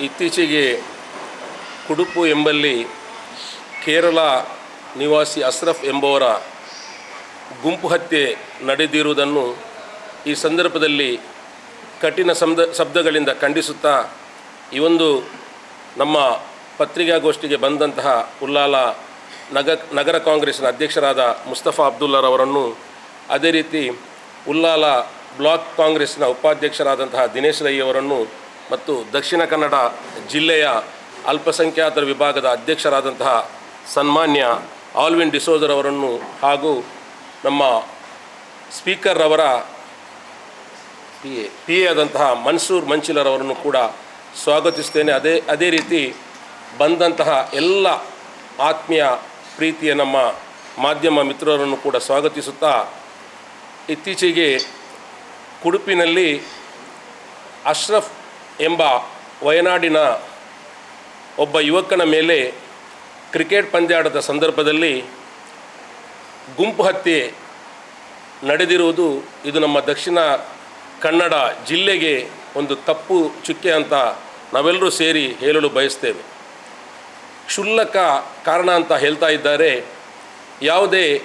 ಇತ್ತೀಚೆಗೆ ಕುಡುಪು ಎಂಬಲ್ಲಿ ಕೇರಳ ನಿವಾಸಿ ಅಸ್ರಫ್ ಎಂಬವರ ಗುಂಪು ಹತ್ಯೆ ನಡೆದಿರುವುದನ್ನು ಈ ಸಂದರ್ಭದಲ್ಲಿ ಕಠಿಣ ಸಂದ, ಶಬ್ದಗಳಿಂದ ಖಂಡಿಸುತ್ತಾ ಈ ಒಂದು ನಮ್ಮ ಪತ್ರಿಕಾಗೋಷ್ಠಿಗೆ ಬಂದಂತಹ ಉಲ್ಲಾಲ ನಗ, ನಗರ ಕಾಂಗ್ರೆಸ್ನ ಅಧ್ಯಕ್ಷರಾದ ಮುಸ್ತಫಾ ಅಬ್ದುಲ್ಲರವರನ್ನು ಅದೇ ರೀತಿ ಉಲ್ಲಾಲ ಬ್ಲಾಕ್ ಕಾಂಗ್ರೆಸ್ನ ಉಪಾಧ್ಯಕ್ಷರಾದಂತಹ ದಿನೇಶ್ ರೈ ಅವರನ್ನು ಮತ್ತು ದಕ್ಷಿಣ ಕನ್ನಡ ಜಿಲ್ಲೆಯ ಅಲ್ಪಸಂಖ್ಯಾತರ ವಿಭಾಗದ ಅಧ್ಯಕ್ಷರಾದಂತಹ ಸನ್ಮಾನ್ಯ ಆಲ್ವಿನ್ ಡಿಸೋಜರ್ ಅವರನ್ನು ಹಾಗೂ ನಮ್ಮ ಸ್ಪೀಕರ್ ಅವರ ಪಿ ಎ ಪಿ ಎ ಆದಂತಹ ಮನ್ಸೂರ್ ಮಂಚಿಲರ್ ಅವರನ್ನು ಕೂಡ ಸ್ವಾಗತಿಸ್ತೇನೆ. ಅದೇ ಅದೇ ರೀತಿ ಬಂದಂತಹ ಎಲ್ಲ ಆತ್ಮೀಯ ಪ್ರೀತಿಯ ನಮ್ಮ ಮಾಧ್ಯಮ ಮಿತ್ರರನ್ನು ಕೂಡ ಸ್ವಾಗತಿಸುತ್ತಾ ಇತ್ತೀಚೆಗೆ ಕುಡುಪಿನಲ್ಲಿ ಅಶ್ರಫ್ ಎಂಬ ವಯನಾಡಿನ ಒಬ್ಬ ಯುವಕನ ಮೇಲೆ ಕ್ರಿಕೆಟ್ ಪಂದ್ಯಾಡದ ಸಂದರ್ಭದಲ್ಲಿ ಗುಂಪು ಹತ್ಯೆ ನಡೆದಿರುವುದು ಇದು ನಮ್ಮ ದಕ್ಷಿಣ ಕನ್ನಡ ಜಿಲ್ಲೆಗೆ ಒಂದು ತಪ್ಪು ಚುಕ್ಕೆ ಅಂತ ನಾವೆಲ್ಲರೂ ಸೇರಿ ಹೇಳಲು ಬಯಸ್ತೇವೆ. ಕ್ಷುಲ್ಲಕ ಕಾರಣ ಅಂತ ಹೇಳ್ತಾ ಇದ್ದಾರೆ. ಯಾವುದೇ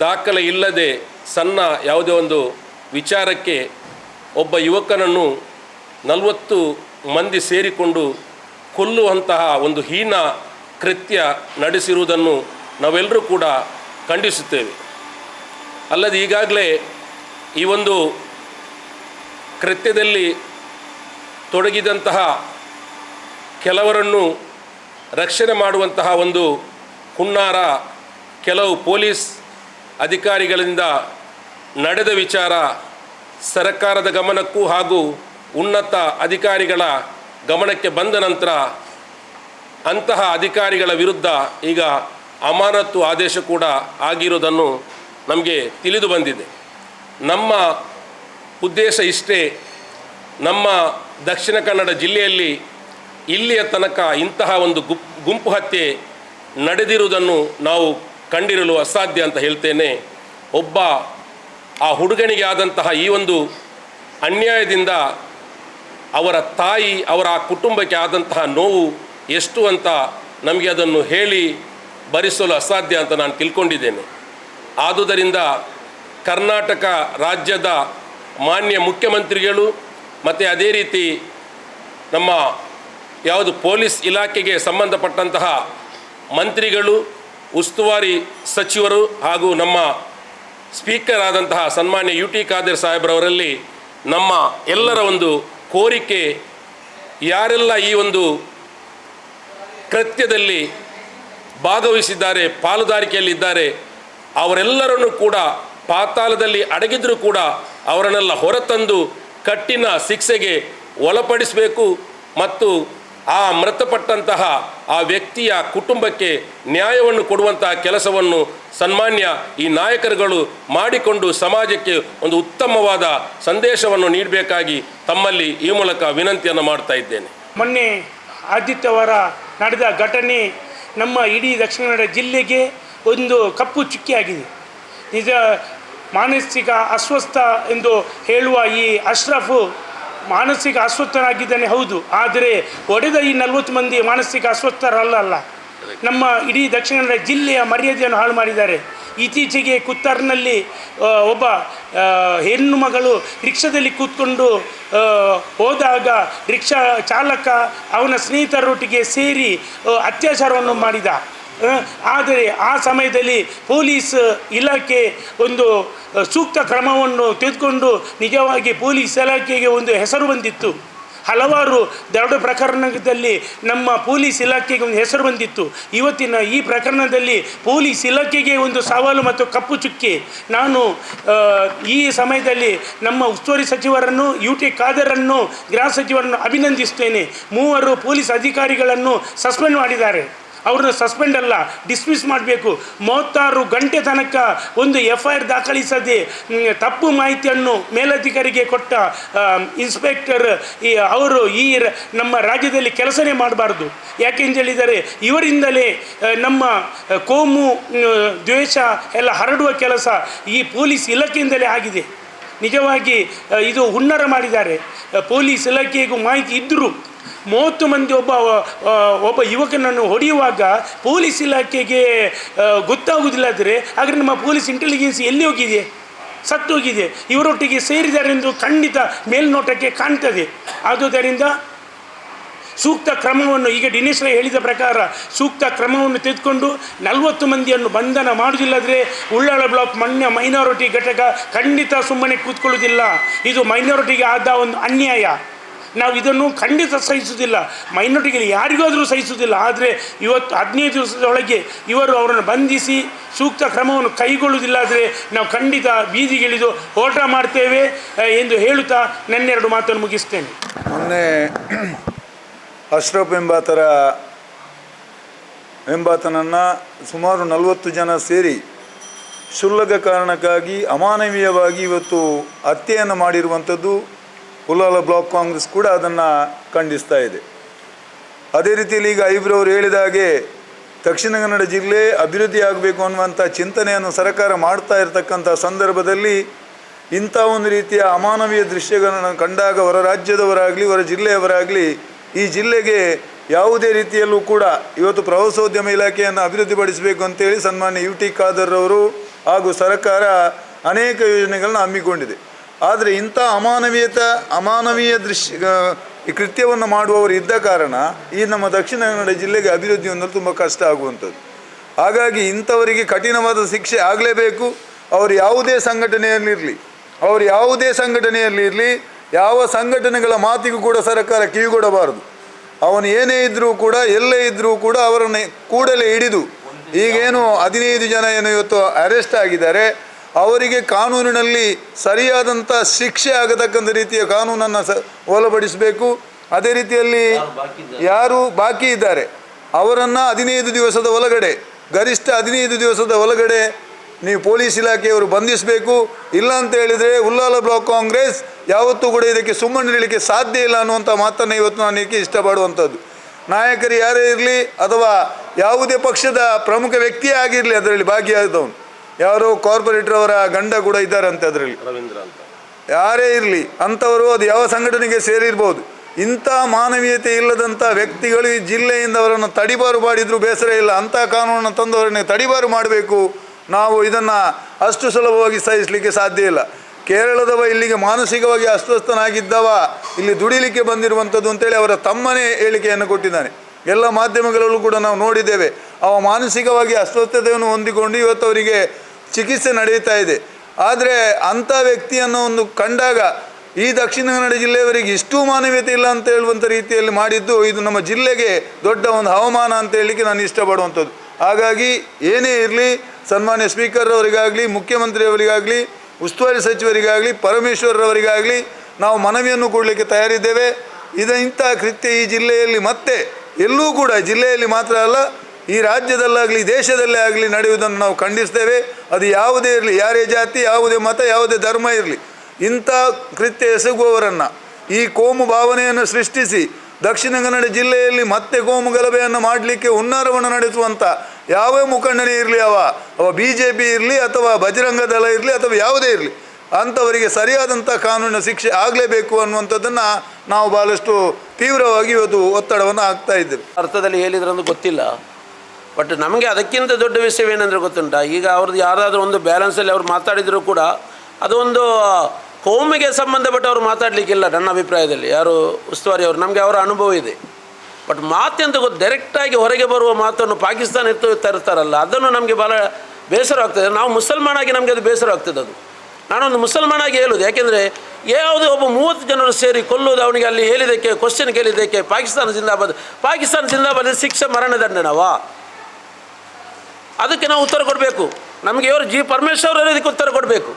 ದಾಖಲೆ ಇಲ್ಲದೆ ಸಣ್ಣ ಯಾವುದೇ ಒಂದು ವಿಚಾರಕ್ಕೆ ಒಬ್ಬ ಯುವಕನನ್ನು ನಲವತ್ತು ಮಂದಿ ಸೇರಿಕೊಂಡು ಕೊಲ್ಲುವಂತಹ ಒಂದು ಹೀನ ಕೃತ್ಯ ನಡೆಸಿರುವುದನ್ನು ನಾವೆಲ್ಲರೂ ಕೂಡ ಖಂಡಿಸುತ್ತೇವೆ. ಅಲ್ಲದೆ ಈಗಾಗಲೇ ಈ ಒಂದು ಕೃತ್ಯದಲ್ಲಿ ತೊಡಗಿದಂತಹ ಕೆಲವರನ್ನು ರಕ್ಷಣೆ ಮಾಡುವಂತಹ ಒಂದು ಹುನ್ನಾರ ಕೆಲವು ಪೊಲೀಸ್ ಅಧಿಕಾರಿಗಳಿಂದ ನಡೆದ ವಿಚಾರ ಸರ್ಕಾರದ ಗಮನಕ್ಕೂ ಹಾಗೂ ಉನ್ನತ ಅಧಿಕಾರಿಗಳ ಗಮನಕ್ಕೆ ಬಂದ ನಂತರ ಅಂತಹ ಅಧಿಕಾರಿಗಳ ವಿರುದ್ಧ ಈಗ ಅಮಾನತ್ತು ಆದೇಶ ಕೂಡ ಆಗಿರುವುದನ್ನು ನಮಗೆ ತಿಳಿದು ಬಂದಿದೆ. ನಮ್ಮ ಉದ್ದೇಶ ಇಷ್ಟೇ, ನಮ್ಮ ದಕ್ಷಿಣ ಕನ್ನಡ ಜಿಲ್ಲೆಯಲ್ಲಿ ಇಲ್ಲಿಯ ತನಕ ಇಂತಹ ಒಂದು ಗುಪ್, ಗುಂಪು ಹತ್ಯೆ ನಡೆದಿರುವುದನ್ನು ನಾವು ಕಂಡಿರಲು ಅಸಾಧ್ಯ ಅಂತ ಹೇಳ್ತೇನೆ. ಒಬ್ಬ ಆ ಹುಡುಗನಿಗೆ ಆದಂತಹ ಈ ಒಂದು ಅನ್ಯಾಯದಿಂದ ಅವರ ತಾಯಿ, ಅವರ ಆ ಕುಟುಂಬಕ್ಕೆ ಆದಂತಹ ನೋವು ಎಷ್ಟು ಅಂತ ನಮಗೆ ಅದನ್ನು ಹೇಳಿ ಭರಿಸಲು ಅಸಾಧ್ಯ ಅಂತ ನಾನು ತಿಳ್ಕೊಂಡಿದ್ದೇನೆ. ಆದುದರಿಂದ ಕರ್ನಾಟಕ ರಾಜ್ಯದ ಮಾನ್ಯ ಮುಖ್ಯಮಂತ್ರಿಗಳು ಮತ್ತು ಅದೇ ರೀತಿ ನಮ್ಮ ಯಾವುದು ಪೊಲೀಸ್ ಇಲಾಖೆಗೆ ಸಂಬಂಧಪಟ್ಟಂತಹ ಮಂತ್ರಿಗಳು, ಉಸ್ತುವಾರಿ ಸಚಿವರು ಹಾಗೂ ನಮ್ಮ ಸ್ಪೀಕರ್ ಆದಂತಹ ಸನ್ಮಾನ್ಯ ಯು ಟಿ ಖಾದರ್ ಸಾಹೇಬ್ರವರಲ್ಲಿ ನಮ್ಮ ಎಲ್ಲರ ಒಂದು ಕೋರಿಕೆ ಯಾರೆಲ್ಲ ಈ ಒಂದು ಕೃತ್ಯದಲ್ಲಿ ಭಾಗವಹಿಸಿದ್ದಾರೆ, ಪಾಲುದಾರಿಕೆಯಲ್ಲಿದ್ದಾರೆ, ಅವರೆಲ್ಲರನ್ನು ಕೂಡ ಪಾತಾಳದಲ್ಲಿ ಅಡಗಿದರೂ ಕೂಡ ಅವರನ್ನೆಲ್ಲ ಹೊರತಂದು ಕಟ್ಟಿನ ಶಿಕ್ಷೆಗೆ ಒಳಪಡಿಸಬೇಕು ಮತ್ತು ಆ ಮೃತಪಟ್ಟಂತಹ ಆ ವ್ಯಕ್ತಿಯ ಕುಟುಂಬಕ್ಕೆ ನ್ಯಾಯವನ್ನು ಕೊಡುವಂತಹ ಕೆಲಸವನ್ನು ಸನ್ಮಾನ್ಯ ಈ ನಾಯಕರುಗಳು ಮಾಡಿಕೊಂಡು ಸಮಾಜಕ್ಕೆ ಒಂದು ಉತ್ತಮವಾದ ಸಂದೇಶವನ್ನು ನೀಡಬೇಕಾಗಿ ತಮ್ಮಲ್ಲಿ ಈ ಮೂಲಕ ವಿನಂತಿಯನ್ನು ಮಾಡ್ತಾ ಇದ್ದೇನೆ. ಮೊನ್ನೆ ಆದಿತ್ಯವಾರ ನಡೆದ ಘಟನೆ ನಮ್ಮ ಇಡೀ ದಕ್ಷಿಣ ಕನ್ನಡ ಜಿಲ್ಲೆಗೆ ಒಂದು ಕಪ್ಪು ಚುಕ್ಕಿಯಾಗಿದೆ. ನಿಜ ಮಾನಸಿಕ ಅಸ್ವಸ್ಥ ಎಂದು ಹೇಳುವ ಈ ಅಶ್ರಫು ಮಾನಸಿಕ ಅಸ್ವಸ್ಥನಾಗಿದ್ದಾನೆ ಹೌದು. ಆದರೆ ಒಡೆದ ಈ ನಲವತ್ತು ಮಂದಿ ಮಾನಸಿಕ ಅಸ್ವಸ್ಥರಲ್ಲ ನಮ್ಮ ಇಡೀ ದಕ್ಷಿಣ ಕನ್ನಡ ಜಿಲ್ಲೆಯ ಮರ್ಯಾದೆಯನ್ನು ಹಾಳು ಮಾಡಿದ್ದಾರೆ. ಇತ್ತೀಚೆಗೆ ಕುತ್ತಾರ್ನಲ್ಲಿ ಒಬ್ಬ ಹೆಣ್ಣು ಮಗಳು ರಿಕ್ಷಾದಲ್ಲಿ ಕೂತ್ಕೊಂಡು ಹೋದಾಗ ರಿಕ್ಷಾ ಚಾಲಕ ಅವನ ಸ್ನೇಹಿತರೊಟ್ಟಿಗೆ ಸೇರಿ ಅತ್ಯಾಚಾರವನ್ನು ಮಾಡಿದ. ಆದರೆ ಆ ಸಮಯದಲ್ಲಿ ಪೊಲೀಸ್ ಇಲಾಖೆ ಒಂದು ಸೂಕ್ತ ಕ್ರಮವನ್ನು ತೆಗೆದುಕೊಂಡು ನಿಜವಾಗಿ ಪೊಲೀಸ್ ಇಲಾಖೆಗೆ ಒಂದು ಹೆಸರು ಬಂದಿತ್ತು. ಹಲವಾರು ದರೋಡೆ ಪ್ರಕರಣದಲ್ಲಿ ನಮ್ಮ ಪೊಲೀಸ್ ಇಲಾಖೆಗೆ ಒಂದು ಹೆಸರು ಬಂದಿತ್ತು. ಇವತ್ತಿನ ಈ ಪ್ರಕರಣದಲ್ಲಿ ಪೊಲೀಸ್ ಇಲಾಖೆಗೆ ಒಂದು ಸವಾಲು ಮತ್ತು ಕಪ್ಪು ಚುಕ್ಕೆ. ನಾನು ಈ ಸಮಯದಲ್ಲಿ ನಮ್ಮ ಉಸ್ತುವಾರಿ ಸಚಿವರನ್ನು ಯು ಟಿ ಖಾದರನ್ನು, ಗೃಹ ಸಚಿವರನ್ನು ಅಭಿನಂದಿಸ್ತೇನೆ ಮೂವರು ಪೊಲೀಸ್ ಅಧಿಕಾರಿಗಳನ್ನು ಸಸ್ಪೆಂಡ್ ಮಾಡಿದ್ದಾರೆ. ಅವ್ರನ್ನ ಸಸ್ಪೆಂಡ್ ಅಲ್ಲ ಡಿಸ್ಮಿಸ್ ಮಾಡಬೇಕು. ಮೂವತ್ತಾರು ಗಂಟೆ ತನಕ ಒಂದು ಎಫ್ ಐ ಆರ್ ದಾಖಲಿಸದೆ ತಪ್ಪು ಮಾಹಿತಿಯನ್ನು ಮೇಲಧಿಕಾರಿಗೆ ಕೊಟ್ಟ ಇನ್ಸ್ಪೆಕ್ಟರ್ ಈ, ಅವರು ಈ ನಮ್ಮ ರಾಜ್ಯದಲ್ಲಿ ಕೆಲಸನೇ ಮಾಡಬಾರ್ದು. ಹೇಳಿದರೆ, ಇವರಿಂದಲೇ ನಮ್ಮ ಕೋಮು ದ್ವೇಷ ಎಲ್ಲ ಹರಡುವ ಕೆಲಸ ಈ ಪೊಲೀಸ್ ಇಲಾಖೆಯಿಂದಲೇ ಆಗಿದೆ. ನಿಜವಾಗಿ ಇದು ಹುನ್ನರ ಮಾಡಿದ್ದಾರೆ. ಪೊಲೀಸ್ ಇಲಾಖೆಗೂ ಮಾಹಿತಿ ಇದ್ದರೂ ಮೂವತ್ತು ಮಂದಿ ಒಬ್ಬ ಒಬ್ಬ ಯುವಕನನ್ನು ಹೊಡೆಯುವಾಗ ಪೊಲೀಸ್ ಇಲಾಖೆಗೆ ಗೊತ್ತಾಗುವುದಿಲ್ಲಾದರೆ ಗೊತ್ತಾಗುವುದಿಲ್ಲ ಆದರೆ ನಮ್ಮ ಪೊಲೀಸ್ ಇಂಟೆಲಿಜೆನ್ಸ್ ಎಲ್ಲಿ ಹೋಗಿದೆ? ಸತ್ತು ಹೋಗಿದೆ. ಇವರೊಟ್ಟಿಗೆ ಸೇರಿದಾರೆಂದು ಖಂಡಿತ ಮೇಲ್ನೋಟಕ್ಕೆ ಕಾಣ್ತದೆ. ಆದುದರಿಂದ ಸೂಕ್ತ ಕ್ರಮವನ್ನು, ಈಗ ದಿನೇಶ್ ರೈ ಹೇಳಿದ ಪ್ರಕಾರ ಸೂಕ್ತ ಕ್ರಮವನ್ನು ತೆಗೆದುಕೊಂಡು ನಲವತ್ತು ಮಂದಿಯನ್ನು ಬಂಧನ ಮಾಡುವುದಿಲ್ಲದ್ರೆ ಉಳ್ಳಾಳ ಬ್ಲಾಕ್ ಮಣ್ಯ ಮೈನಾರಿಟಿ ಘಟಕ ಖಂಡಿತ ಸುಮ್ಮನೆ ಕೂತ್ಕೊಳ್ಳುವುದಿಲ್ಲ. ಇದು ಮೈನಾರಿಟಿಗೆ ಆದ ಒಂದು ಅನ್ಯಾಯ. ನಾವು ಇದನ್ನು ಖಂಡಿತ ಸಹಿಸುವುದಿಲ್ಲ. ಮೈನಾರಿಟಿಗೆ ಯಾರಿಗಾದರೂ ಸಹಿಸುವುದಿಲ್ಲ. ಆದರೆ ಇವತ್ತು ಹದಿನೈದು ದಿವಸದೊಳಗೆ ಇವರು ಅವರನ್ನು ಬಂಧಿಸಿ ಸೂಕ್ತ ಕ್ರಮವನ್ನು ಕೈಗೊಳ್ಳುವುದಿಲ್ಲ ಆದರೆ ನಾವು ಖಂಡಿತ ಬೀದಿಗಿಳಿದು ಹೋಟ ಮಾಡ್ತೇವೆ ಎಂದು ಹೇಳುತ್ತಾ ನನ್ನೆರಡು ಮಾತನ್ನು ಮುಗಿಸ್ತೇನೆ. ಮೊನ್ನೆ ಅಶ್ರಫ್ ಎಂಬಾತರ ಎಂಬಾತನನ್ನು ಸುಮಾರು ನಲವತ್ತು ಜನ ಸೇರಿ ಕ್ಷುಲ್ಲಕ ಕಾರಣಕ್ಕಾಗಿ ಅಮಾನವೀಯವಾಗಿ ಇವತ್ತು ಹತ್ಯೆಯನ್ನು ಮಾಡಿರುವಂಥದ್ದು ಉಲ್ಲಾಲ ಬ್ಲಾಕ್ ಕಾಂಗ್ರೆಸ್ ಕೂಡ ಅದನ್ನು ಖಂಡಿಸ್ತಾ ಇದೆ. ಅದೇ ರೀತಿಯಲ್ಲಿ ಈಗ ಐಬ್ರವರು ಹೇಳಿದ ಹಾಗೆ ದಕ್ಷಿಣ ಕನ್ನಡ ಜಿಲ್ಲೆ ಅಭಿವೃದ್ಧಿ ಆಗಬೇಕು ಅನ್ನುವಂಥ ಚಿಂತನೆಯನ್ನು ಸರ್ಕಾರ ಮಾಡ್ತಾ ಇರತಕ್ಕಂಥ ಸಂದರ್ಭದಲ್ಲಿ ಇಂಥ ಒಂದು ರೀತಿಯ ಅಮಾನವೀಯ ದೃಶ್ಯಗಳನ್ನು ಕಂಡಾಗ ಹೊರ ರಾಜ್ಯದವರಾಗಲಿ, ಹೊರ ಜಿಲ್ಲೆಯವರಾಗಲಿ, ಈ ಜಿಲ್ಲೆಗೆ ಯಾವುದೇ ರೀತಿಯಲ್ಲೂ ಕೂಡ ಇವತ್ತು ಪ್ರವಾಸೋದ್ಯಮ ಇಲಾಖೆಯನ್ನು ಅಭಿವೃದ್ಧಿಪಡಿಸಬೇಕು ಅಂತೇಳಿ ಸನ್ಮಾನ್ಯ ಯು ಟಿ ಖಾದರ್ ಅವರು ಹಾಗೂ ಸರ್ಕಾರ ಅನೇಕ ಯೋಜನೆಗಳನ್ನು ಹಮ್ಮಿಕೊಂಡಿದೆ. ಆದರೆ ಇಂಥ ಅಮಾನವೀಯತ, ಅಮಾನವೀಯ ದೃಶ್ಯ ಕೃತ್ಯವನ್ನು ಮಾಡುವವರು ಇದ್ದ ಕಾರಣ ಈ ನಮ್ಮ ದಕ್ಷಿಣ ಕನ್ನಡ ಜಿಲ್ಲೆಗೆ ಅಭಿವೃದ್ಧಿ ಹೊಂದಲು ತುಂಬ ಕಷ್ಟ ಆಗುವಂಥದ್ದು. ಹಾಗಾಗಿ ಇಂಥವರಿಗೆ ಕಠಿಣವಾದ ಶಿಕ್ಷೆ ಆಗಲೇಬೇಕು. ಅವರು ಯಾವುದೇ ಸಂಘಟನೆಯಲ್ಲಿರಲಿ, ಅವರು ಯಾವುದೇ ಸಂಘಟನೆಯಲ್ಲಿರಲಿ, ಯಾವ ಸಂಘಟನೆಗಳ ಮಾತಿಗೂ ಕೂಡ ಸರ್ಕಾರ ಕಿವಿಗೊಡಬಾರದು. ಅವನು ಏನೇ ಇದ್ದರೂ ಕೂಡ, ಎಲ್ಲೇ ಇದ್ದರೂ ಕೂಡ ಅವರನ್ನು ಕೂಡಲೇ ಹಿಡಿದು, ಈಗೇನು ಹದಿನೈದು ಜನ ಏನು ಇವತ್ತು ಅರೆಸ್ಟ್ ಆಗಿದ್ದಾರೆ ಅವರಿಗೆ ಕಾನೂನಿನಲ್ಲಿ ಸರಿಯಾದಂಥ ಶಿಕ್ಷೆ ಆಗತಕ್ಕಂಥ ರೀತಿಯ ಕಾನೂನನ್ನು ಸ ಒಳಪಡಿಸಬೇಕು ಅದೇ ರೀತಿಯಲ್ಲಿ ಯಾರು ಬಾಕಿ ಇದ್ದಾರೆ? ಅವರನ್ನು ಹದಿನೈದು ದಿವಸದ ಒಳಗಡೆ ಗರಿಷ್ಠ ಹದಿನೈದು ದಿವಸದ ಒಳಗಡೆ ನೀವು ಪೊಲೀಸ್ ಇಲಾಖೆಯವರು ಬಂಧಿಸಬೇಕು. ಇಲ್ಲ ಅಂತ ಹೇಳಿದರೆ ಉಲ್ಲಾಲ ಬ್ಲಾಕ್ ಕಾಂಗ್ರೆಸ್ ಯಾವತ್ತೂ ಕೂಡ ಇದಕ್ಕೆ ಸುಮ್ಮನಿರಲಿಕ್ಕೆ ಸಾಧ್ಯ ಇಲ್ಲ ಅನ್ನುವಂಥ ಮಾತನ್ನು ಇವತ್ತು ನಾನು ಏಕೆ ಇಷ್ಟಪಡುವಂಥದ್ದು. ನಾಯಕರು ಯಾರೇ ಇರಲಿ ಅಥವಾ ಯಾವುದೇ ಪಕ್ಷದ ಪ್ರಮುಖ ವ್ಯಕ್ತಿಯೇ ಆಗಿರಲಿ ಅದರಲ್ಲಿ ಭಾಗಿಯಾದವನು. ಯಾರೋ ಕಾರ್ಪೊರೇಟರ್ ಅವರ ಗಂಡ ಕೂಡ ಇದ್ದಾರಂತೆ ಅದರಲ್ಲಿ. ರವೀಂದ್ರ ಅಂತ. ಯಾರೇ ಇರಲಿ ಅಂಥವರು ಅದು ಯಾವ ಸಂಘಟನೆಗೆ ಸೇರಿರ್ಬೋದು. ಇಂಥ ಮಾನವೀಯತೆ ಇಲ್ಲದಂಥ ವ್ಯಕ್ತಿಗಳು ಈ ಜಿಲ್ಲೆಯಿಂದ ಅವರನ್ನು ತಡಿಬಾರು ಮಾಡಿದರೂ ಬೇಸರ ಇಲ್ಲ ಅಂಥ ಕಾನೂನನ್ನು ತಂದವರನ್ನೇ ಅವರನ್ನು ತಡಿಬಾರು ಮಾಡಬೇಕು. ನಾವು ಇದನ್ನು ಅಷ್ಟು ಸುಲಭವಾಗಿ ಸಹಿಸಲಿಕ್ಕೆ ಸಾಧ್ಯ ಇಲ್ಲ. ಕೇರಳದವ ಇಲ್ಲಿಗೆ ಮಾನಸಿಕವಾಗಿ ಅಸ್ವಸ್ಥನಾಗಿದ್ದವ ಇಲ್ಲಿ ದುಡಿಲಿಕ್ಕೆ ಬಂದಿರುವಂಥದ್ದು ಅಂತೇಳಿ ಅವರ ತಮ್ಮನೇ ಹೇಳಿಕೆಯನ್ನು ಕೊಟ್ಟಿದ್ದಾನೆ. ಎಲ್ಲ ಮಾಧ್ಯಮಗಳಲ್ಲೂ ಕೂಡ ನಾವು ನೋಡಿದ್ದೇವೆ. ಅವ ಮಾನಸಿಕವಾಗಿ ಅಸ್ವಸ್ಥತೆಯನ್ನು ಹೊಂದಿಕೊಂಡು ಇವತ್ತು ಅವರಿಗೆ ಚಿಕಿತ್ಸೆ ನಡೆಯುತ್ತಾ ಇದೆ. ಆದರೆ ಅಂಥ ವ್ಯಕ್ತಿಯನ್ನು ಒಂದು ಕಂಡಾಗ ಈ ದಕ್ಷಿಣ ಕನ್ನಡ ಜಿಲ್ಲೆಯವರಿಗೆ ಇಷ್ಟು ಮಾನವೀಯತೆ ಇಲ್ಲ ಅಂತ ಹೇಳುವಂಥ ರೀತಿಯಲ್ಲಿ ಮಾಡಿದ್ದು ಇದು ನಮ್ಮ ಜಿಲ್ಲೆಗೆ ದೊಡ್ಡ ಒಂದು ಹವಾಮಾನ ಅಂತ ಹೇಳಲಿಕ್ಕೆ ನಾನು ಇಷ್ಟಪಡುವಂಥದ್ದು. ಹಾಗಾಗಿ ಏನೇ ಇರಲಿ, ಸನ್ಮಾನ್ಯ ಸ್ಪೀಕರ್ ಅವರಿಗಾಗಲಿ ಮುಖ್ಯಮಂತ್ರಿಯವರಿಗಾಗಲಿ ಉಸ್ತುವಾರಿ ಸಚಿವರಿಗಾಗಲಿ ಪರಮೇಶ್ವರವರಿಗಾಗಲಿ ನಾವು ಮನವಿಯನ್ನು ಕೊಡಲಿಕ್ಕೆ ತಯಾರಿದ್ದೇವೆ. ಇದ ಕೃತ್ಯ ಈ ಜಿಲ್ಲೆಯಲ್ಲಿ ಮತ್ತೆ ಎಲ್ಲೂ ಕೂಡ, ಜಿಲ್ಲೆಯಲ್ಲಿ ಮಾತ್ರ ಅಲ್ಲ ಈ ರಾಜ್ಯದಲ್ಲಾಗಲಿ ದೇಶದಲ್ಲೇ ಆಗಲಿ ನಡೆಯುವುದನ್ನು ನಾವು ಖಂಡಿಸ್ತೇವೆ. ಅದು ಯಾವುದೇ ಇರಲಿ, ಯಾರೇ ಜಾತಿ, ಯಾವುದೇ ಮತ, ಯಾವುದೇ ಧರ್ಮ ಇರಲಿ, ಇಂಥ ಕೃತ್ಯ ಎಸಗುವವರನ್ನು ಈ ಕೋಮು ಭಾವನೆಯನ್ನು ಸೃಷ್ಟಿಸಿ ದಕ್ಷಿಣ ಕನ್ನಡ ಜಿಲ್ಲೆಯಲ್ಲಿ ಮತ್ತೆ ಕೋಮು ಗಲಭೆಯನ್ನು ಮಾಡಲಿಕ್ಕೆ ಹುನ್ನಾರವನ್ನು ನಡೆಸುವಂಥ ಯಾವ ಮುಖಂಡನೇ ಇರಲಿ ಅವ ಅವ ಬಿ ಜೆ ಪಿ ಇರಲಿ ಅಥವಾ ಬಜರಂಗ ದಳ ಇರಲಿ ಅಥವಾ ಯಾವುದೇ ಇರಲಿ, ಅಂಥವರಿಗೆ ಸರಿಯಾದಂಥ ಕಾನೂನಿನ ಶಿಕ್ಷೆ ಆಗಲೇಬೇಕು ಅನ್ನುವಂಥದ್ದನ್ನು ನಾವು ಭಾಳಷ್ಟು ತೀವ್ರವಾಗಿ ಇವತ್ತು ಒತ್ತಡವನ್ನು ಹಾಕ್ತಾ ಇದ್ದೇವೆ. ಅರ್ಥದಲ್ಲಿ ಹೇಳಿದ್ರಂದು ಗೊತ್ತಿಲ್ಲ. ಬಟ್ ನಮಗೆ ಅದಕ್ಕಿಂತ ದೊಡ್ಡ ವಿಷಯವೇನೆಂದರೆ ಗೊತ್ತುಂಟ? ಈಗ ಅವ್ರದ್ದು ಯಾರಾದರೂ ಒಂದು ಬ್ಯಾಲೆನ್ಸಲ್ಲಿ ಅವ್ರು ಮಾತಾಡಿದರೂ ಕೂಡ ಅದೊಂದು ಕೋಮಿಗೆ ಸಂಬಂಧಪಟ್ಟ ಅವರು ಮಾತಾಡಲಿಕ್ಕಿಲ್ಲ ನನ್ನ ಅಭಿಪ್ರಾಯದಲ್ಲಿ. ಯಾರು ಉಸ್ತುವಾರಿ ಅವರು, ನಮಗೆ ಅವರ ಅನುಭವ ಇದೆ. ಬಟ್ ಮಾತೆಂತ ಗೊತ್ತು ಡೈರೆಕ್ಟಾಗಿ ಹೊರಗೆ ಬರುವ ಮಾತನ್ನು ಪಾಕಿಸ್ತಾನ ಎತ್ತು ತರ್ತಾರಲ್ಲ ಅದನ್ನು ನಮಗೆ ಭಾಳ ಬೇಸರ ಆಗ್ತದೆ. ನಾವು ಮುಸಲ್ಮಾನಾಗಿ ನಮಗೆ ಅದು ಬೇಸರ ಆಗ್ತದೆ ಅದು. ನಾನೊಂದು ಮುಸಲ್ಮಾನಾಗಿ ಹೇಳೋದು, ಯಾಕೆಂದರೆ ಯಾವುದೇ ಒಬ್ಬ ಮೂವತ್ತು ಜನರು ಸೇರಿ ಕೊಲ್ಲುವುದು ಅವನಿಗೆ ಅಲ್ಲಿ ಹೇಳಿದ್ದಕ್ಕೆ ಕ್ವಶನ್ ಕೇಳಿದ್ದಕ್ಕೆ ಪಾಕಿಸ್ತಾನ ಜಿಂದಾಬಾದ್ ಪಾಕಿಸ್ತಾನ ಜಿಂದಾಬಾದ್ ಶಿಕ್ಷೆ ಮರಣದಂಡನವಾ? ಅದಕ್ಕೆ ನಾವು ಉತ್ತರ ಕೊಡಬೇಕು. ನಮಗೆ ಇವರು ಜಿ ಪರಮೇಶ್ವರ್ ಅವರು ಇದಕ್ಕೆ ಉತ್ತರ ಕೊಡಬೇಕು.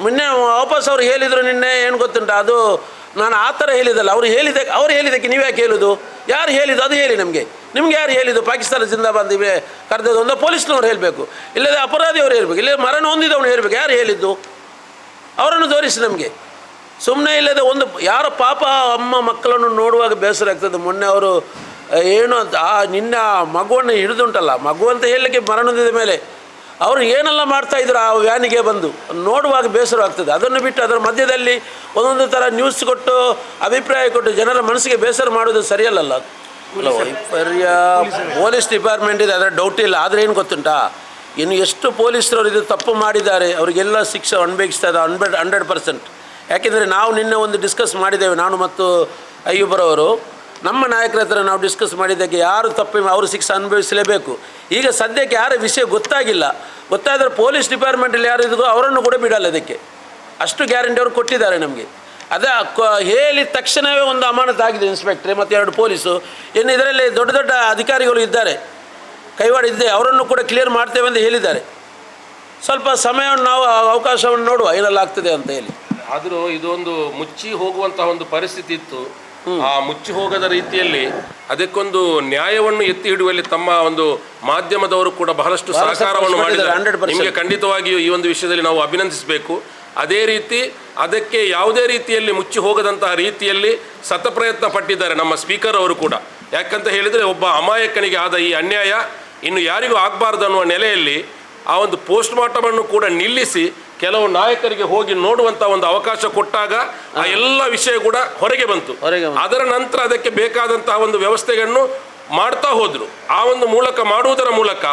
ಮೊನ್ನೆ ವಾಪಸ್ ಅವ್ರು ಹೇಳಿದರು ನಿನ್ನೆ, ಏನು ಗೊತ್ತುಂಟ? ಅದು ನಾನು ಆ ಥರ ಹೇಳಿದಲ್ಲ ಅವರು ಹೇಳಿದ, ಅವ್ರು ಹೇಳಿದ್ದಕ್ಕೆ ನೀವು ಯಾಕೆ ಹೇಳೋದು? ಯಾರು ಹೇಳಿದ್ದು? ಅದು ಹೇಳಿ ನಮಗೆ. ನಿಮ್ಗೆ ಯಾರು ಹೇಳಿದ್ದು? ಪಾಕಿಸ್ತಾನ ಜಿಂದಾಬಾದ್ ಇವೆ, ಕರೆದದ್ದು ಒಂದು ಪೊಲೀಸ್ನವ್ರು ಹೇಳಬೇಕು. ಇಲ್ಲದೆ ಅಪರಾಧಿಯವರು ಹೇಳಬೇಕು. ಇಲ್ಲದೆ ಮರಣ ಹೊಂದಿದವನು ಹೇಳಬೇಕು. ಯಾರು ಹೇಳಿದ್ದು? ಅವರನ್ನು ತೋರಿಸಿ ನಮಗೆ. ಸುಮ್ಮನೆ ಇಲ್ಲದೆ ಒಂದು, ಯಾರ ಪಾಪ ಅಮ್ಮ ಮಕ್ಕಳನ್ನು ನೋಡುವಾಗ ಬೇಸರ ಆಗ್ತದೆ. ಮೊನ್ನೆ ಅವರು ಏನು ಅಂತ ಆ ನಿನ್ನ ಮಗುವನ್ನು ಹಿಡಿದುಂಟಲ್ಲ ಮಗು ಅಂತ ಹೇಳಲಿಕ್ಕೆ ಮರಣದಿದ ಮೇಲೆ ಅವರು ಏನೆಲ್ಲ ಮಾಡ್ತಾ ಇದ್ರು ಆ ವ್ಯಾನಿಗೆ ಬಂದು ನೋಡುವಾಗ ಬೇಸರ ಆಗ್ತದೆ. ಅದನ್ನು ಬಿಟ್ಟು ಅದರ ಮಧ್ಯದಲ್ಲಿ ಒಂದೊಂದು ಥರ ನ್ಯೂಸ್ ಕೊಟ್ಟು ಅಭಿಪ್ರಾಯ ಕೊಟ್ಟು ಜನರ ಮನಸ್ಸಿಗೆ ಬೇಸರ ಮಾಡೋದು ಸರಿಯಲ್ಲಲ್ಲ ಅಲ್ಲ, ವೈಫಲ್ಯ ಪೊಲೀಸ್ ಡಿಪಾರ್ಟ್ಮೆಂಟ್ ಇದೆ ಅದರ ಡೌಟ್ ಇಲ್ಲ ಆದರೆ ಏನು ಗೊತ್ತುಂಟಾ? ಇನ್ನು ಎಷ್ಟು ಪೊಲೀಸರು ಇದು ತಪ್ಪು ಮಾಡಿದ್ದಾರೆ ಅವರಿಗೆಲ್ಲ ಶಿಕ್ಷೆ ಅನ್ಬೇಕಿಸ್ತಾ ಇದೆ ಹಂಡ್ರೆಡ್ ಹಂಡ್ರೆಡ್ ಪರ್ಸೆಂಟ್ ಯಾಕೆಂದರೆ ನಾವು ನಿನ್ನೆ ಒಂದು ಡಿಸ್ಕಸ್ ಮಾಡಿದ್ದೇವೆ ನಾನು ಮತ್ತು ಅಯ್ಯೂಬರವರು. ನಮ್ಮ ನಾಯಕರ ಹತ್ರ ನಾವು ಡಿಸ್ಕಸ್ ಮಾಡಿದ್ದಕ್ಕೆ ಯಾರು ತಪ್ಪು ಅವರು ಶಿಕ್ಷೆ ಅನುಭವಿಸಲೇಬೇಕು. ಈಗ ಸದ್ಯಕ್ಕೆ ಯಾರ ವಿಷಯ ಗೊತ್ತಾಗಿಲ್ಲ. ಗೊತ್ತಾದರೆ ಪೊಲೀಸ್ ಡಿಪಾರ್ಟ್ಮೆಂಟಲ್ಲಿ ಯಾರು ಇದ್ರೂ ಅವರನ್ನು ಕೂಡ ಬಿಡಲ್ಲ ಅದಕ್ಕೆ. ಅಷ್ಟು ಗ್ಯಾರಂಟಿ ಅವರು ಕೊಟ್ಟಿದ್ದಾರೆ ನಮಗೆ. ಅದ ಹೇಳಿದ ತಕ್ಷಣವೇ ಒಂದು ಅಮಾನತಾಗಿದೆ ಇನ್ಸ್ಪೆಕ್ಟ್ರೆ ಮತ್ತು ಎರಡು ಪೊಲೀಸು ಇನ್ನು ಇದರಲ್ಲಿ ದೊಡ್ಡ ದೊಡ್ಡ ಅಧಿಕಾರಿಗಳು ಇದ್ದಾರೆ. ಕೈವಾಡ ಇದ್ದೆ. ಅವರನ್ನು ಕೂಡ ಕ್ಲಿಯರ್ ಮಾಡ್ತೇವೆ ಅಂತ ಹೇಳಿದ್ದಾರೆ. ಸ್ವಲ್ಪ ಸಮಯವನ್ನು ನಾವು ಅವಕಾಶವನ್ನು ನೋಡುವ. ಏನೆಲ್ಲ ಆಗ್ತದೆ ಅಂತ ಹೇಳಿ. ಆದರೂ ಇದೊಂದು ಮುಚ್ಚಿ ಹೋಗುವಂತಹ ಒಂದು ಪರಿಸ್ಥಿತಿ ಇತ್ತು. ಆ ಮುಚ್ಚಿ ಹೋಗದ ರೀತಿಯಲ್ಲಿ ಅದಕ್ಕೊಂದು ನ್ಯಾಯವನ್ನು ಎತ್ತಿ ಹಿಡುವಲ್ಲಿ ತಮ್ಮ ಒಂದು ಮಾಧ್ಯಮದವರು ಕೂಡ ಬಹಳಷ್ಟು ಸಹಕಾರವನ್ನು ಮಾಡಿದ್ದಾರೆ, ಮಾಡಿದ್ದಾರೆ 100%. ನಿಮಗೆ ಖಂಡಿತವಾಗಿಯೂ ಈ ಒಂದು ವಿಷಯದಲ್ಲಿ ನಾವು ಅಭಿನಂದಿಸಬೇಕು. ಅದೇ ರೀತಿ ಅದಕ್ಕೆ ಯಾವುದೇ ರೀತಿಯಲ್ಲಿ ಮುಚ್ಚಿ ಹೋಗದಂತಹ ರೀತಿಯಲ್ಲಿ ಸತಪ್ರಯತ್ನ ಪಟ್ಟಿದ್ದಾರೆ ನಮ್ಮ ಸ್ಪೀಕರ್ ಅವರು ಕೂಡ. ಯಾಕಂತ ಹೇಳಿದರೆ ಒಬ್ಬ ಅಮಾಯಕನಿಗೆ ಆದ ಈ ಅನ್ಯಾಯ ಇನ್ನು ಯಾರಿಗೂ ಆಗಬಾರ್ದು ಅನ್ನುವ ನೆಲೆಯಲ್ಲಿ ಆ ಒಂದು ಪೋಸ್ಟ್ ಮಾರ್ಟಮನ್ನು ಕೂಡ ನಿಲ್ಲಿಸಿ ಕೆಲವು ನಾಯಕರಿಗೆ ಹೋಗಿ ನೋಡುವಂತ ಒಂದು ಅವಕಾಶ ಕೊಟ್ಟಾಗ ಆ ಎಲ್ಲ ವಿಷಯ ಕೂಡ ಹೊರಗೆ ಬಂತು. ಹೊರಗೆ ಬಂತು. ಅದರ ನಂತರ ಅದಕ್ಕೆ ಬೇಕಾದಂತಹ ಒಂದು ವ್ಯವಸ್ಥೆಯನ್ನು ಮಾಡ್ತಾ ಹೋದ್ರು. ಆ ಒಂದು ಮೂಲಕ ಮಾಡುವುದರ ಮೂಲಕ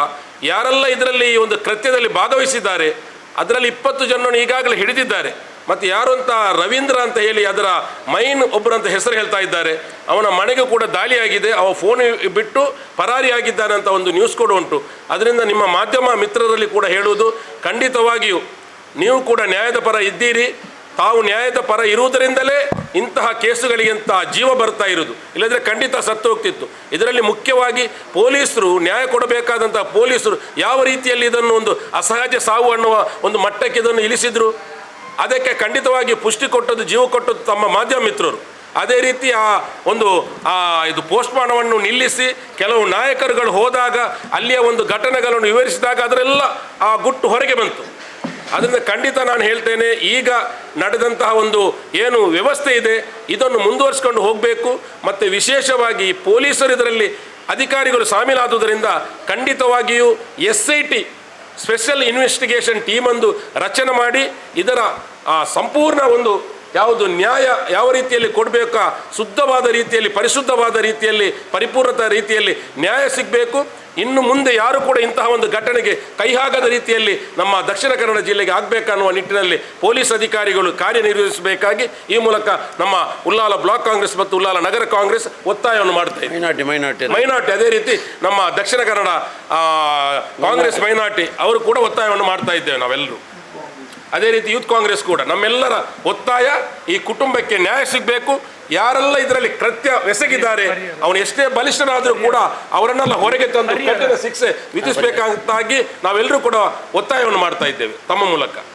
ಯಾರೆಲ್ಲ ಇದರಲ್ಲಿ ಈ ಒಂದು ಕೃತ್ಯದಲ್ಲಿ ಭಾಗವಹಿಸಿದ್ದಾರೆ ಅದರಲ್ಲಿ ಇಪ್ಪತ್ತು ಜನರನ್ನು ಈಗಾಗಲೇ ಹಿಡಿದಿದ್ದಾರೆ. ಮತ್ತು ಯಾರು ಅಂತ ರವೀಂದ್ರ ಅಂತ ಹೇಳಿ ಅದರ ಮೈನ್ ಒಬ್ಬರಂತ ಹೆಸರು ಹೇಳ್ತಾ ಇದ್ದಾರೆ. ಅವನ ಮನೆಗೂ ಕೂಡ ದಾಳಿಯಾಗಿದೆ. ಅವ ಫೋನ್ ಬಿಟ್ಟು ಪರಾರಿಯಾಗಿದ್ದಾನೆ ಅಂತ ಒಂದು ನ್ಯೂಸ್ ಕೂಡ ಉಂಟು. ಅದರಿಂದ ನಿಮ್ಮ ಮಾಧ್ಯಮ ಮಿತ್ರರಲ್ಲಿ ಕೂಡ ಹೇಳುವುದು ಖಂಡಿತವಾಗಿಯೂ ನೀವು ಕೂಡ ನ್ಯಾಯದ ಪರ ಇದ್ದೀರಿ. ತಾವು ನ್ಯಾಯದ ಪರ ಇರುವುದರಿಂದಲೇ ಇಂತಹ ಕೇಸುಗಳಿಗಿಂತ ಜೀವ ಬರ್ತಾ ಇರೋದು ಇಲ್ಲದ್ರೆ ಖಂಡಿತ ಸತ್ತು ಹೋಗ್ತಿತ್ತು. ಇದರಲ್ಲಿ ಮುಖ್ಯವಾಗಿ ಪೊಲೀಸರು, ನ್ಯಾಯ ಕೊಡಬೇಕಾದಂತಹ ಪೊಲೀಸರು ಯಾವ ರೀತಿಯಲ್ಲಿ ಇದನ್ನು ಒಂದು ಅಸಹಜ ಸಾವು ಅನ್ನುವ ಒಂದು ಮಟ್ಟಕ್ಕೆ ಇದನ್ನು ಇಳಿಸಿದ್ರು. ಅದಕ್ಕೆ ಖಂಡಿತವಾಗಿ ಪುಷ್ಟಿ ಕೊಟ್ಟದ್ದು, ಜೀವ ಕೊಟ್ಟದ್ದು ತಮ್ಮ ಮಾಧ್ಯಮ ಮಿತ್ರರು ಅದೇ ರೀತಿ ಆ ಒಂದು, ಆ ಇದು ಪೋಸ್ಟ್ಮಾರ್ಟಮನ್ನು ನಿಲ್ಲಿಸಿ ಕೆಲವು ನಾಯಕರುಗಳು ಹೋದಾಗ ಅಲ್ಲಿಯ ಒಂದು ಘಟನೆಗಳನ್ನು ವಿವರಿಸಿದಾಗ ಅದರೆಲ್ಲ ಆ ಗುಟ್ಟು ಹೊರಗೆ ಬಂತು. ಅದರಿಂದ ಖಂಡಿತ ನಾನು ಹೇಳ್ತೇನೆ. ಈಗ ನಡೆದಂತಹ ಒಂದು ಏನು ವ್ಯವಸ್ಥೆ ಇದೆ, ಇದನ್ನು ಮುಂದುವರಿಸ್ಕೊಂಡು ಹೋಗಬೇಕು. ಮತ್ತು ವಿಶೇಷವಾಗಿ ಪೊಲೀಸರು ಇದರಲ್ಲಿ ಅಧಿಕಾರಿಗಳು ಸಾಮೀಲಾದುದರಿಂದ ಖಂಡಿತವಾಗಿಯೂ S I T special investigation ಟೀಮೊಂದು ರಚನೆ ಮಾಡಿ, ಇದರ ಸಂಪೂರ್ಣ ಒಂದು ಯಾವುದು ನ್ಯಾಯ ಯಾವ ರೀತಿಯಲ್ಲಿ ಕೊಡಬೇಕಾ? ಶುದ್ಧವಾದ ರೀತಿಯಲ್ಲಿ ಪರಿಶುದ್ಧವಾದ ರೀತಿಯಲ್ಲಿ ಪರಿಪೂರ್ಣತ ರೀತಿಯಲ್ಲಿ ನ್ಯಾಯ ಸಿಗಬೇಕು. ಇನ್ನು ಮುಂದೆ ಯಾರು ಕೂಡ ಇಂತಹ ಒಂದು ಘಟನೆಗೆ ಕೈಹಾಗದ ರೀತಿಯಲ್ಲಿ ನಮ್ಮ ದಕ್ಷಿಣ ಕನ್ನಡ ಜಿಲ್ಲೆಗೆ ಆಗಬೇಕನ್ನುವ ನಿಟ್ಟಿನಲ್ಲಿ ಪೊಲೀಸ್ ಅಧಿಕಾರಿಗಳು ಕಾರ್ಯನಿರ್ವಹಿಸಬೇಕಾಗಿ ಈ ಮೂಲಕ ನಮ್ಮ ಉಲ್ಲಾಲ ಬ್ಲಾಕ್ ಕಾಂಗ್ರೆಸ್ ಮತ್ತು ಉಲ್ಲಾಲ ನಗರ ಕಾಂಗ್ರೆಸ್ ಒತ್ತಾಯವನ್ನು ಮಾಡ್ತಾ ಮೈನಾಟಿ ಮೈನಾಟಿ ಮೈನಾರ್ಟಿ ಅದೇ ರೀತಿ ನಮ್ಮ ದಕ್ಷಿಣ ಕನ್ನಡ ಕಾಂಗ್ರೆಸ್ ಮೈನಾಟಿ ಅವರು ಕೂಡ ಒತ್ತಾಯವನ್ನು ಮಾಡ್ತಾ ಇದ್ದೇವೆ ನಾವೆಲ್ಲರೂ. ಅದೇ ರೀತಿ ಯೂತ್ ಕಾಂಗ್ರೆಸ್ ಕೂಡ. ನಮ್ಮೆಲ್ಲರ ಒತ್ತಾಯ, ಈ ಕುಟುಂಬಕ್ಕೆ ನ್ಯಾಯ ಸಿಗಬೇಕು. ಯಾರೆಲ್ಲ ಇದರಲ್ಲಿ ಕೃತ್ಯ ಎಸಗಿದ್ದಾರೆ, ಅವನು ಎಷ್ಟೇ ಬಲಿಷ್ಠನಾದರೂ ಕೂಡ ಅವರನ್ನೆಲ್ಲ ಹೊರಗೆ ತಂದು ಕಠಿಣ ಶಿಕ್ಷೆ ವಿಧಿಸಬೇಕಾಗಿ ನಾವೆಲ್ಲರೂ ಕೂಡ ಒತ್ತಾಯವನ್ನು ಮಾಡ್ತಾ ಇದ್ದೇವೆ, ತಮ್ಮ ಮೂಲಕ.